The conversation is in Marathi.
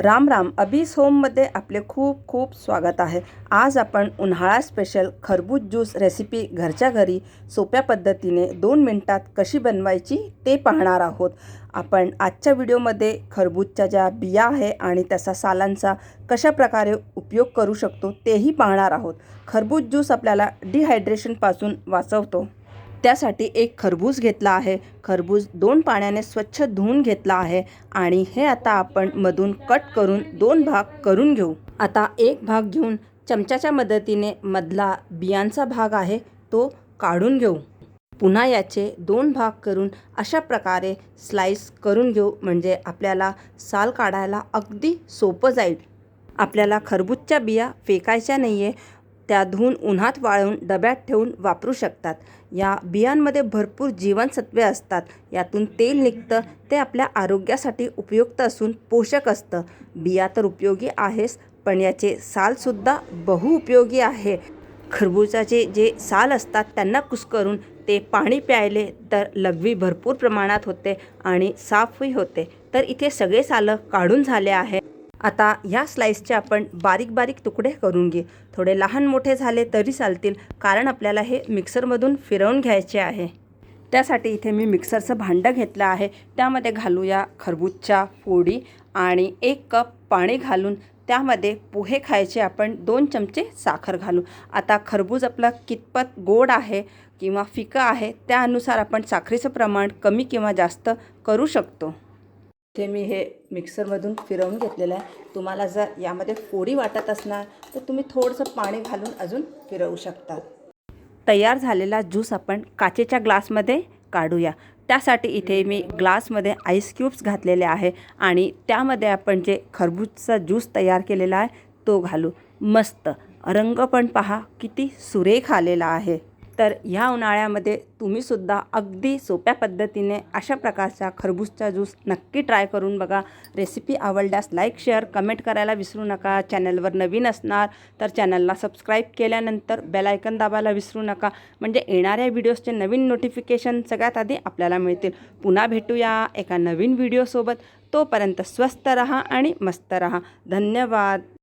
राम राम अबीस होममध्ये आपले खूप खूप स्वागत आहे. आज आपण उन्हाळा स्पेशल खरबूज ज्यूस रेसिपी घरच्या घरी सोप्या पद्धतीने दोन मिनटात कशी बनवायची ते पाहणार आहोत. आपण आजच्या व्हिडिओमध्ये खरबूजच्या ज्या बिया आहे आणि त्याचा सालांचा कशा प्रकारे उपयोग करू शकतो तेही पाहणार आहोत. खरबूज ज्यूस आपल्याला डिहायड्रेशनपासून वाचवतो. त्यासाठी एक खरबूज घेतला आहे. खरबूज दोन पाण्याने स्वच्छ धुवून घेतला आहे आणि हे आता आपण मधून कट करून दोन भाग करून घेऊ. आता एक भाग घेऊन चमच्याच्या मदतीने मधला बियांचा भाग आहे तो काढून घेऊ. पुन्हा याचे दोन भाग करून अशा प्रकारे स्लाईस करून घेऊ म्हणजे आपल्याला साल काढायला अगदी सोपं जाईल. आपल्याला खरबूजच्या बिया फेकायच्या नाही आहे त्या धुवून उन्हात वाळवून डब्यात ठेवून वापरू शकतात. या बियांमध्ये भरपूर जीवनसत्वे असतात. यातून तेल निघतं. ते आपल्या आरोग्यासाठी उपयुक्त असून पोषक असतं. बिया तर उपयोगी आहेच पण याचे सालसुद्धा बहुउपयोगी आहे. खरबूजाचे जे साल असतात त्यांना कुस्करून ते पाणी प्यायले तर लघवी भरपूर प्रमाणात होते आणि साफही होते. तर इथे सगळे सालं काढून झाले आहे आता ह्या स्लाईसचे आपण बारीक बारीक तुकडे करून घे. थोडे लहान मोठे झाले तरी चालतील कारण आपल्याला हे मिक्सरमधून फिरवून घ्यायचे आहे. त्यासाठी इथे मी मिक्सरचं भांडं घेतलं आहे. त्यामध्ये घालूया खरबूजच्या फोडी आणि एक कप पाणी घालून त्यामध्ये पोहे खायचे आपण दोन चमचे साखर घालू आता खरबूज आपलं कितपत गोड आहे किंवा फिकं आहे त्यानुसार आपण साखरेचं प्रमाण कमी किंवा जास्त करू शकतो. ते मी हे मिक्सरमधून फिरवून घेतलेलं आहे. तुम्हाला जर यामध्ये फोडी वाटत असणार तर तुम्ही थोडंसं पाणी घालून अजून फिरवू शकता. तयार झालेला ज्यूस आपण काचेच्या ग्लासमध्ये काढूया. त्यासाठी इथे मी ग्लासमध्ये आईस क्यूब्स घातलेले आहे आणि त्यामध्ये आपण जे खरबूजचा ज्यूस तयार केलेला आहे तो घालू. मस्त. रंग पण पहा किती सुरेख आलेला आहे. तर ह्या उन्हाळ्यामध्ये तुम्हीसुद्धा अगदी सोप्या पद्धतीने अशा प्रकारचा खरबूजचा ज्यूस नक्की ट्राय करून बघा. रेसिपी आवडल्यास लाईक शेअर कमेंट करायला विसरू नका. चॅनलवर नवीन असणार तर चॅनलला सबस्क्राईब केल्यानंतर बेलायकन दाबायला विसरू नका. म्हणजे येणाऱ्या व्हिडिओजचे नवीन नोटिफिकेशन सगळ्यात आधी आपल्याला मिळतील. पुन्हा भेटूया एका नवीन व्हिडिओसोबत. तोपर्यंत स्वस्त रहा आणि मस्त रहा. धन्यवाद.